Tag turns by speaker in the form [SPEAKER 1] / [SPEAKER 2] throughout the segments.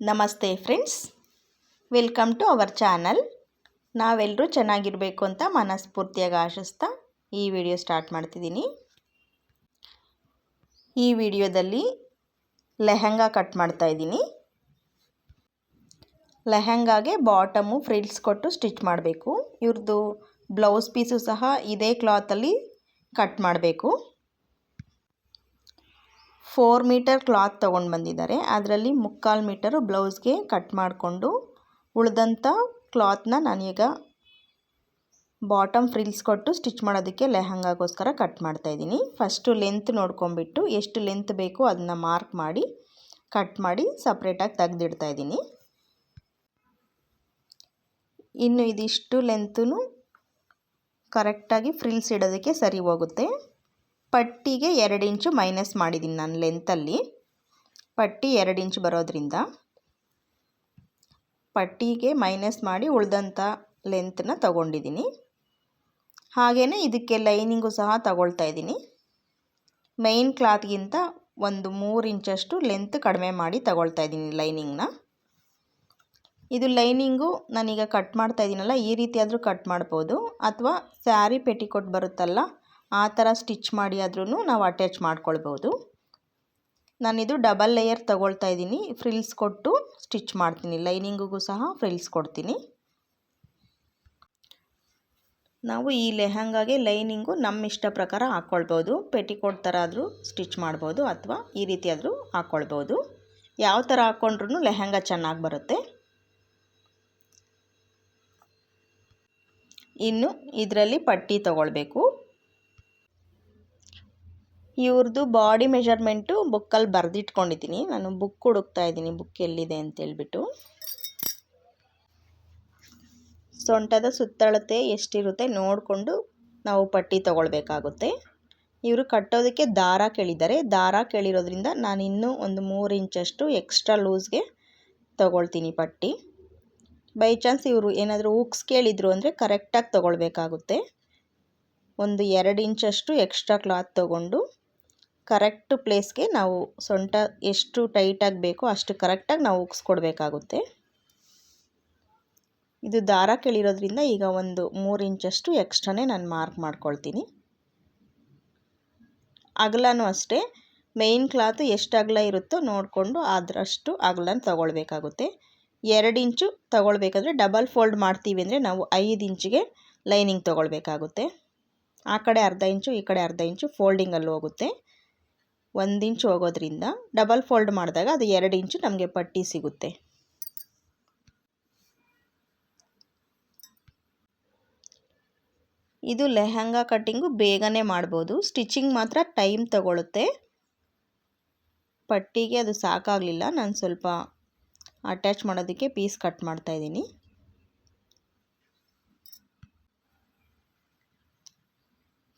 [SPEAKER 1] ನಮಸ್ತೆ friends. Welcome to our channel. ನಾವೆಲ್ಲರೂ ಚೆನ್ನಾಗಿರಬೇಕು ಅಂತ ಮನಸ್ಫೂರ್ತಿಯಾಗಿ ಆಶಿಸ್ತಾ ಈ ವಿಡಿಯೋ ಸ್ಟಾರ್ಟ್ ಮಾಡ್ತಿದ್ದೀನಿ. ಈ ವಿಡಿಯೋದಲ್ಲಿ ಲೆಹಂಗಾ ಕಟ್ ಮಾಡ್ತಾ ಇದ್ದೀನಿ. ಲೆಹಂಗಾಗೆ ಬಾಟಮು, ಫ್ರಿಲ್ಸ್ ಕೊಟ್ಟು ಸ್ಟಿಚ್ ಮಾಡಬೇಕು. ಇವ್ರದ್ದು ಬ್ಲೌಸ್ ಪೀಸು ಸಹ ಇದೇ ಕ್ಲಾತಲ್ಲಿ ಕಟ್ ಮಾಡಬೇಕು. ಫೋರ್ ಮೀಟರ್ ಕ್ಲಾತ್ ತೊಗೊಂಡು ಬಂದಿದ್ದಾರೆ. ಅದರಲ್ಲಿ ಮುಕ್ಕಾಲು ಮೀಟರು ಬ್ಲೌಸ್ಗೆ ಕಟ್ ಮಾಡಿಕೊಂಡು ಉಳಿದಂಥ ಕ್ಲಾತ್ನ ನಾನೀಗ ಬಾಟಮ್ ಫ್ರಿಲ್ಸ್ ಕೊಟ್ಟು ಸ್ಟಿಚ್ ಮಾಡೋದಕ್ಕೆ ಲೆಹಂಗಾಗೋಸ್ಕರ ಕಟ್ ಮಾಡ್ತಾಯಿದ್ದೀನಿ ಫಸ್ಟು ಲೆಂತ್ ನೋಡ್ಕೊಂಬಿಟ್ಟು ಎಷ್ಟು ಲೆಂತ್ ಬೇಕು ಅದನ್ನ ಮಾರ್ಕ್ ಮಾಡಿ ಕಟ್ ಮಾಡಿ ಸಪ್ರೇಟಾಗಿ ತೆಗೆದಿಡ್ತಾ ಇದ್ದೀನಿ. ಇನ್ನು ಇದಿಷ್ಟು ಲೆಂತೂ ಕರೆಕ್ಟಾಗಿ ಫ್ರಿಲ್ಸ್ ಇಡೋದಕ್ಕೆ ಸರಿ ಹೋಗುತ್ತೆ. ಪಟ್ಟಿಗೆ ಎರಡು ಇಂಚು ಮೈನಸ್ ಮಾಡಿದ್ದೀನಿ ನಾನು ಲೆಂತಲ್ಲಿ ಪಟ್ಟಿ ಎರಡು ಇಂಚು ಬರೋದ್ರಿಂದ ಪಟ್ಟಿಗೆ ಮೈನಸ್ ಮಾಡಿ ಉಳ್ದಂಥ ಲೆಂತನ್ನ ತಗೊಂಡಿದ್ದೀನಿ ಹಾಗೇ ಇದಕ್ಕೆ ಲೈನಿಂಗು ಸಹ ತಗೊಳ್ತಾ ಇದ್ದೀನಿ. ಮೈನ್ ಕ್ಲಾತ್ಗಿಂತ ಒಂದು ಮೂರು ಇಂಚಷ್ಟು ಲೆಂತ್ ಕಡಿಮೆ ಮಾಡಿ ತಗೊಳ್ತಾ ಇದ್ದೀನಿ ಲೈನಿಂಗ್ನ ಇದು ಲೈನಿಂಗು ನಾನೀಗ ಕಟ್ ಮಾಡ್ತಾ ಇದ್ದೀನಲ್ಲ, ಈ ರೀತಿಯಾದರೂ ಕಟ್ ಮಾಡ್ಬೋದು. ಅಥವಾ ಸ್ಯಾರಿ ಪೆಟಿಕೋಟ್ ಬರುತ್ತಲ್ಲ ಆ ಥರ ಸ್ಟಿಚ್ ಮಾಡಿ ಆದ್ರೂ ನಾವು ಅಟ್ಯಾಚ್ ಮಾಡ್ಕೊಳ್ಬೋದು. ನಾನಿದು ಡಬಲ್ ಲೇಯರ್ ತಗೊಳ್ತಾ ಇದ್ದೀನಿ. ಫ್ರಿಲ್ಸ್ ಕೊಟ್ಟು ಸ್ಟಿಚ್ ಮಾಡ್ತೀನಿ. ಲೈನಿಂಗಿಗೂ ಸಹ ಫ್ರಿಲ್ಸ್ ಕೊಡ್ತೀನಿ. ನಾವು ಈ ಲೆಹಂಗಾಗೆ ಲೈನಿಂಗು ನಮ್ಮ ಇಷ್ಟ ಪ್ರಕಾರ ಹಾಕ್ಕೊಳ್ಬೋದು ಪೆಟಿಕೋಟ್ ಥರ ಆದರೂ ಸ್ಟಿಚ್ ಮಾಡ್ಬೋದು ಅಥವಾ ಈ ರೀತಿ ಆದರೂ ಹಾಕ್ಕೊಳ್ಬೋದು ಯಾವ ಥರ ಹಾಕ್ಕೊಂಡ್ರೂ ಲೆಹಂಗಾ ಚೆನ್ನಾಗಿ ಬರುತ್ತೆ. ಇನ್ನು ಇದರಲ್ಲಿ ಪಟ್ಟಿ ತಗೊಳ್ಬೇಕು. ಇವ್ರದ್ದು ಬಾಡಿ ಮೆಷರ್ಮೆಂಟು ಬುಕ್ಕಲ್ಲಿ ಬರೆದಿಟ್ಕೊಂಡಿದ್ದೀನಿ ನಾನು ಬುಕ್ ಹುಡುಕ್ತಾ ಇದ್ದೀನಿ ಬುಕ್ ಎಲ್ಲಿದೆ ಅಂತೇಳ್ಬಿಟ್ಟು. ಸೊಂಟದ ಸುತ್ತಳತೆ ಎಷ್ಟಿರುತ್ತೆ ನೋಡಿಕೊಂಡು ನಾವು ಪಟ್ಟಿ ತೊಗೊಳ್ಬೇಕಾಗುತ್ತೆ. ಇವರು ಕಟ್ಟೋದಕ್ಕೆ ದಾರ ಕೇಳಿದ್ದಾರೆ. ದಾರ ಕೇಳಿರೋದ್ರಿಂದ ನಾನು ಇನ್ನೂ ಒಂದು ಮೂರು ಇಂಚಷ್ಟು ಎಕ್ಸ್ಟ್ರಾ ಲೂಸ್ಗೆ ತೊಗೊಳ್ತೀನಿ ಪಟ್ಟಿ. ಬೈ ಚಾನ್ಸ್ ಇವರು ಏನಾದರೂ ಉಕ್ಸ್ ಕೇಳಿದರು ಅಂದರೆ ಕರೆಕ್ಟಾಗಿ ತೊಗೊಳ್ಬೇಕಾಗುತ್ತೆ. ಒಂದು ಎರಡು ಇಂಚಷ್ಟು ಎಕ್ಸ್ಟ್ರಾ ಕ್ಲಾತ್ ತೊಗೊಂಡು ಕರೆಕ್ಟ್ ಪ್ಲೇಸ್ಗೆ ನಾವು ಸೊಂಟ ಎಷ್ಟು ಟೈಟಾಗಿ ಬೇಕೋ ಅಷ್ಟು ಕರೆಕ್ಟಾಗಿ ನಾವು ಉಗಿಸ್ಕೊಡ್ಬೇಕಾಗುತ್ತೆ. ಇದು ದಾರ ಕೇಳಿರೋದ್ರಿಂದ ಈಗ ಒಂದು ಮೂರು ಇಂಚಷ್ಟು ಎಕ್ಸ್ಟ್ರಾನೇ ನಾನು ಮಾರ್ಕ್ ಮಾಡ್ಕೊಳ್ತೀನಿ. ಅಗಲನೂ ಅಷ್ಟೇ, ಮೇಯ್ನ್ ಕ್ಲಾತು ಎಷ್ಟು ಅಗಲ ಇರುತ್ತೋ ನೋಡಿಕೊಂಡು ಅದರಷ್ಟು ಅಗಲನ ತಗೊಳ್ಬೇಕಾಗುತ್ತೆ. ಎರಡು ಇಂಚು ತಗೊಳ್ಬೇಕಾದ್ರೆ ಡಬಲ್ ಫೋಲ್ಡ್ ಮಾಡ್ತೀವಿ ಅಂದರೆ ನಾವು ಐದು ಇಂಚಿಗೆ ಲೈನಿಂಗ್ ತೊಗೊಳ್ಬೇಕಾಗುತ್ತೆ. ಆ ಕಡೆ ಅರ್ಧ ಇಂಚು, ಈ ಕಡೆ ಅರ್ಧ ಇಂಚು ಫೋಲ್ಡಿಂಗಲ್ಲಿ ಹೋಗುತ್ತೆ. ಒಂದು ಇಂಚು ಹೋಗೋದ್ರಿಂದ ಡಬಲ್ ಫೋಲ್ಡ್ ಮಾಡಿದಾಗ ಅದು ಎರಡು ಇಂಚು ನಮಗೆ ಪಟ್ಟಿ ಸಿಗುತ್ತೆ. ಇದು ಲೆಹಂಗಾ ಕಟ್ಟಿಂಗು ಬೇಗನೆ ಮಾಡ್ಬೋದು. ಸ್ಟಿಚಿಂಗ್ ಮಾತ್ರ ಟೈಮ್ ತಗೊಳುತ್ತೆ. ಪಟ್ಟಿಗೆ ಅದು ಸಾಕಾಗಲಿಲ್ಲ. ನಾನು ಸ್ವಲ್ಪ ಅಟ್ಯಾಚ್ ಮಾಡೋದಕ್ಕೆ ಪೀಸ್ ಕಟ್ ಮಾಡ್ತಾಯಿದ್ದೀನಿ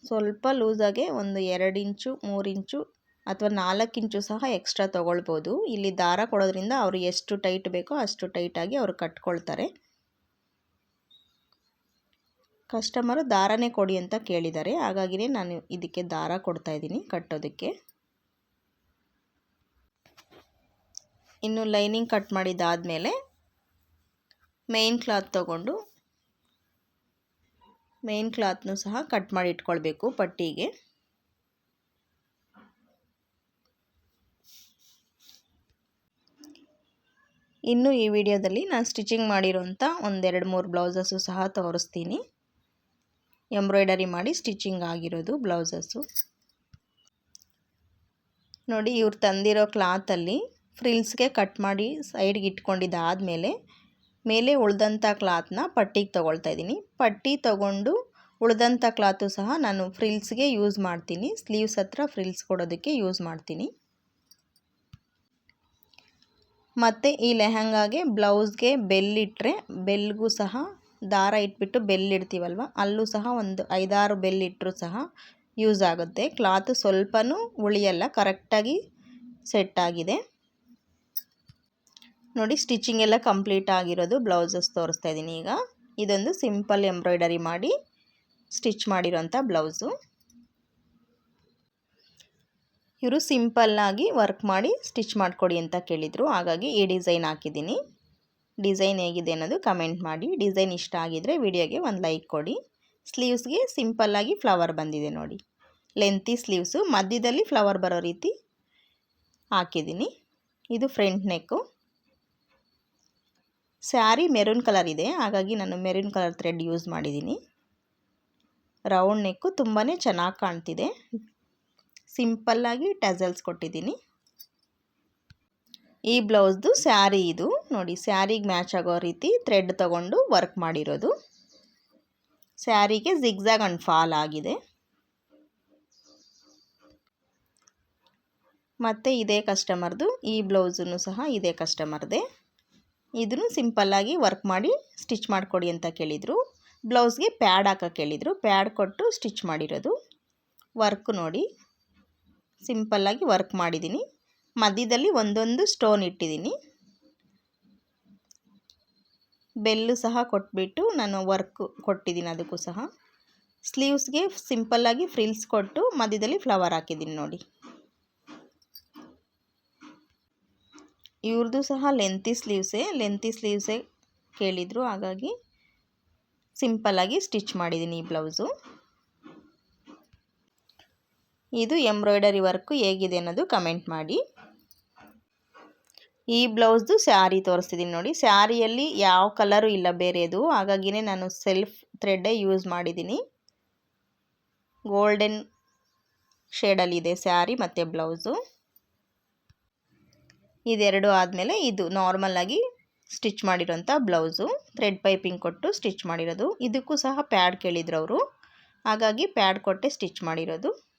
[SPEAKER 1] ಸ್ವಲ್ಪ ಲೂಸಾಗೆ ಒಂದು ಎರಡು ಇಂಚು, ಮೂರು ಇಂಚು ಅಥವಾ ನಾಲ್ಕು ಇಂಚು ಸಹ ಎಕ್ಸ್ಟ್ರಾ ತೊಗೊಳ್ಬೋದು. ಇಲ್ಲಿ ದಾರ ಕೊಡೋದ್ರಿಂದ ಅವರು ಎಷ್ಟು ಟೈಟ್ ಬೇಕೋ ಅಷ್ಟು ಟೈಟಾಗಿ ಅವರು ಕಟ್ಕೊಳ್ತಾರೆ. ಕಸ್ಟಮರು ದಾರನೇ ಕೊಡಿ ಅಂತ ಕೇಳಿದ್ದಾರೆ. ಹಾಗಾಗಿನೇ ನಾನು ಇದಕ್ಕೆ ದಾರ ಕೊಡ್ತಾ ಇದ್ದೀನಿ ಕಟ್ಟೋದಕ್ಕೆ. ಇನ್ನು ಲೈನಿಂಗ್ ಕಟ್ ಮಾಡಿದ್ದಾದಮೇಲೆ ಮೇನ್ ಕ್ಲಾತ್ ತಗೊಂಡು ಮೇನ್ ಕ್ಲಾತ್ನು ಸಹ ಕಟ್ ಮಾಡಿ ಇಟ್ಕೊಳ್ಬೇಕು ಪಟ್ಟಿಗೆ. ಇನ್ನು ಈ ವಿಡಿಯೋದಲ್ಲಿ ನಾನು ಸ್ಟಿಚಿಂಗ್ ಮಾಡಿರೋಂಥ ಒಂದೆರಡು ಮೂರು ಬ್ಲೌಸಸ್ಸು ಸಹ ತೋರಿಸ್ತೀನಿ. ಎಂಬ್ರಾಯ್ಡರಿ ಮಾಡಿ ಸ್ಟಿಚಿಂಗ್ ಆಗಿರೋದು ಬ್ಲೌಸಸ್ಸು. ನೋಡಿ, ಇವ್ರು ತಂದಿರೋ ಕ್ಲಾತಲ್ಲಿ ಫ್ರಿಲ್ಸ್ಗೆ ಕಟ್ ಮಾಡಿ ಸೈಡ್ಗೆ ಇಟ್ಕೊಂಡಿದ್ದಾದಮೇಲೆ ಮೇಲೆ ಉಳ್ದಂಥ ಕ್ಲಾತ್ನ ಪಟ್ಟಿಗೆ ತೊಗೊಳ್ತಾ ಇದ್ದೀನಿ. ಪಟ್ಟಿ ತೊಗೊಂಡು ಉಳ್ದಂಥ ಕ್ಲಾತು ಸಹ ನಾನು ಫ್ರಿಲ್ಸ್ಗೆ ಯೂಸ್ ಮಾಡ್ತೀನಿ. ಸ್ಲೀವ್ಸ್ ಹತ್ರ ಫ್ರಿಲ್ಸ್ ಕೊಡೋದಕ್ಕೆ ಯೂಸ್ ಮಾಡ್ತೀನಿ. ಮತ್ತು ಈ ಲೆಹಂಗಾಗೆ ಬ್ಲೌಸ್ಗೆ ಬೆಲ್ಲಿಟ್ಟರೆ ಬೆಲ್ಗೂ ಸಹ ದಾರ ಇಟ್ಬಿಟ್ಟು ಬೆಲ್ಲಿಡ್ತೀವಲ್ವ? ಅಲ್ಲೂ ಸಹ ಒಂದು ಐದಾರು ಬೆಲ್ಲಿಟ್ಟರು ಸಹ ಯೂಸ್ ಆಗುತ್ತೆ. ಕ್ಲಾತು ಸ್ವಲ್ಪನೂ ಉಳಿಯಲ್ಲ, ಕರೆಕ್ಟಾಗಿ ಸೆಟ್ ಆಗಿದೆ. ನೋಡಿ, ಸ್ಟಿಚಿಂಗ್ ಎಲ್ಲ ಕಂಪ್ಲೀಟ್ ಆಗಿರೋದು ಬ್ಲೌಸಸ್ ತೋರಿಸ್ತಾ ಇದ್ದೀನಿ ಈಗ. ಇದೊಂದು ಸಿಂಪಲ್ ಎಂಬ್ರಾಯ್ಡರಿ ಮಾಡಿ ಸ್ಟಿಚ್ ಮಾಡಿರೋಂಥ ಬ್ಲೌಸು. ಇವರು ಸಿಂಪಲ್ಲಾಗಿ ವರ್ಕ್ ಮಾಡಿ ಸ್ಟಿಚ್ ಮಾಡಿಕೊಡಿ ಅಂತ ಕೇಳಿದರು. ಹಾಗಾಗಿ ಈ ಡಿಸೈನ್ ಹಾಕಿದ್ದೀನಿ. ಡಿಸೈನ್ ಹೇಗಿದೆ ಅನ್ನೋದು ಕಮೆಂಟ್ ಮಾಡಿ. ಡಿಸೈನ್ ಇಷ್ಟ ಆಗಿದರೆ ವಿಡಿಯೋಗೆ ಒಂದು ಲೈಕ್ ಕೊಡಿ. ಸ್ಲೀವ್ಸ್ಗೆ ಸಿಂಪಲ್ಲಾಗಿ ಫ್ಲವರ್ ಬಂದಿದೆ ನೋಡಿ. Lengthy sleeves. ಮಧ್ಯದಲ್ಲಿ ಫ್ಲವರ್ ಬರೋ ರೀತಿ ಹಾಕಿದ್ದೀನಿ. ಇದು front neck. Sari maroon colour ಇದೆ. ಹಾಗಾಗಿ ನಾನು ಮೆರೂನ್ ಕಲರ್ ಥ್ರೆಡ್ ಯೂಸ್ ಮಾಡಿದ್ದೀನಿ. ರೌಂಡ್ ನೆಕ್ಕು ತುಂಬಾ ಚೆನ್ನಾಗಿ ಕಾಣ್ತಿದೆ. ಸಿಂಪಲ್ಲಾಗಿ ಟಜಲ್ಸ್ ಕೊಟ್ಟಿದ್ದೀನಿ. ಈ ಬ್ಲೌಸ್ದು ಸ್ಯಾರಿ ಇದು. ನೋಡಿ, ಸ್ಯಾರಿಗೆ ಮ್ಯಾಚ್ ಆಗೋ ರೀತಿ ಥ್ರೆಡ್ ತಗೊಂಡು ವರ್ಕ್ ಮಾಡಿರೋದು. ಸ್ಯಾರಿಗೆ ಜಿಗ್ಜಾಗ್ ಅಂಡ್ ಫಾಲ್ ಆಗಿದೆ. ಮತ್ತು ಇದೇ ಕಸ್ಟಮರ್ದು, ಈ ಬ್ಲೌಸನ್ನು ಸಹ ಇದೇ ಕಸ್ಟಮರ್ದೇ. ಇದನ್ನು ಸಿಂಪಲ್ಲಾಗಿ ವರ್ಕ್ ಮಾಡಿ ಸ್ಟಿಚ್ ಮಾಡಿಕೊಡಿ ಅಂತ ಕೇಳಿದರು. ಬ್ಲೌಸ್ಗೆ ಪ್ಯಾಡ್ ಹಾಕೋಕೆ ಕೇಳಿದರು. ಪ್ಯಾಡ್ ಕೊಟ್ಟು ಸ್ಟಿಚ್ ಮಾಡಿರೋದು. ವರ್ಕ್ ನೋಡಿ. ಸಿಂಪಲ್ಲಾಗಿ ವರ್ಕ್ ಮಾಡಿದ್ದೀನಿ ಮಧ್ಯದಲ್ಲಿ ಒಂದೊಂದು ಸ್ಟೋನ್ ಇಟ್ಟಿದ್ದೀನಿ ಬೆಲ್ಲು ಸಹ ಕೊಟ್ಬಿಟ್ಟು ನಾನು ವರ್ಕ್ ಕೊಟ್ಟಿದ್ದೀನಿ ಅದಕ್ಕೂ ಸಹ. ಸ್ಲೀವ್ಸ್ಗೆ ಸಿಂಪಲ್ಲಾಗಿ ಫ್ರಿಲ್ಸ್ ಕೊಟ್ಟು ಮಧ್ಯದಲ್ಲಿ ಫ್ಲವರ್ ಹಾಕಿದ್ದೀನಿ ನೋಡಿ. ಇವ್ರದ್ದು ಸಹ ಲೆಂತಿ ಸ್ಲೀವ್ಸೇ ಲೆಂತಿ ಸ್ಲೀವ್ಸೇ ಕೇಳಿದರು, ಹಾಗಾಗಿ ಸಿಂಪಲ್ಲಾಗಿ ಸ್ಟಿಚ್ ಮಾಡಿದ್ದೀನಿ ಈ ಬ್ಲೌಸು ಇದು ಎಂಬ್ರಾಯ್ಡರಿ ವರ್ಕು ಹೇಗಿದೆ ಅನ್ನೋದು ಕಮೆಂಟ್ ಮಾಡಿ. ಈ ಬ್ಲೌಸ್ದು ಸ್ಯಾರಿ ತೋರಿಸ್ತಿದ್ದೀನಿ ನೋಡಿ. ಸ್ಯಾರಿಯಲ್ಲಿ ಯಾವ ಕಲರು ಇಲ್ಲ ಬೇರೆದು. ಹಾಗಾಗಿನೇ ನಾನು ಸೆಲ್ಫ್ ಥ್ರೆಡ್ಡೇ ಯೂಸ್ ಮಾಡಿದ್ದೀನಿ. ಗೋಲ್ಡನ್ ಶೇಡಲ್ಲಿದೆ ಸ್ಯಾರಿ ಮತ್ತು ಬ್ಲೌಸು. ಇದೆರಡು ಆದಮೇಲೆ ಇದು ನಾರ್ಮಲಾಗಿ ಸ್ಟಿಚ್ ಮಾಡಿರೋಂಥ ಬ್ಲೌಸು. ಥ್ರೆಡ್ ಪೈಪಿಂಗ್ ಕೊಟ್ಟು ಸ್ಟಿಚ್ ಮಾಡಿರೋದು. ಇದಕ್ಕೂ ಸಹ ಪ್ಯಾಡ್ ಕೇಳಿದ್ರು ಅವರು. ಹಾಗಾಗಿ ಪ್ಯಾಡ್ ಕೊಟ್ಟೆ ಸ್ಟಿಚ್ ಮಾಡಿರೋದು.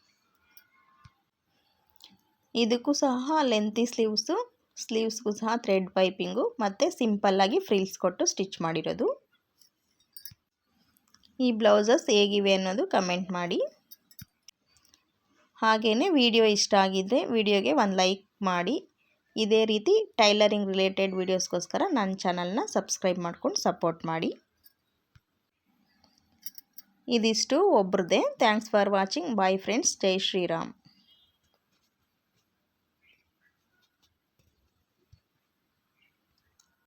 [SPEAKER 1] ಇದಕ್ಕೂ ಸಹ ಲೆಂತಿ ಸ್ಲೀವ್ಸು ಸ್ಲೀವ್ಸ್ಗೂ ಸಹ ಥ್ರೆಡ್ ಪೈಪಿಂಗು ಮತ್ತು ಸಿಂಪಲ್ಲಾಗಿ ಫ್ರಿಲ್ಸ್ ಕೊಟ್ಟು ಸ್ಟಿಚ್ ಮಾಡಿರೋದು. ಈ ಬ್ಲೌಸಸ್ ಹೇಗಿವೆ ಅನ್ನೋದು ಕಮೆಂಟ್ ಮಾಡಿ. ಹಾಗೇ ವಿಡಿಯೋ ಇಷ್ಟ ಆಗಿದ್ದರೆ ವಿಡಿಯೋಗೆ ಒಂದು ಲೈಕ್ ಮಾಡಿ. ಇದೇ ರೀತಿ ಟೈಲರಿಂಗ್ ರಿಲೇಟೆಡ್ ವೀಡಿಯೋಸ್ಗೋಸ್ಕರ ನನ್ನ ಚಾನಲ್ನ ಸಬ್ಸ್ಕ್ರೈಬ್ ಮಾಡ್ಕೊಂಡು ಸಪೋರ್ಟ್ ಮಾಡಿ. ಇದಿಷ್ಟು ಒಬ್ರದ್ದೇ thanks for watching bye friends Jai Shriram.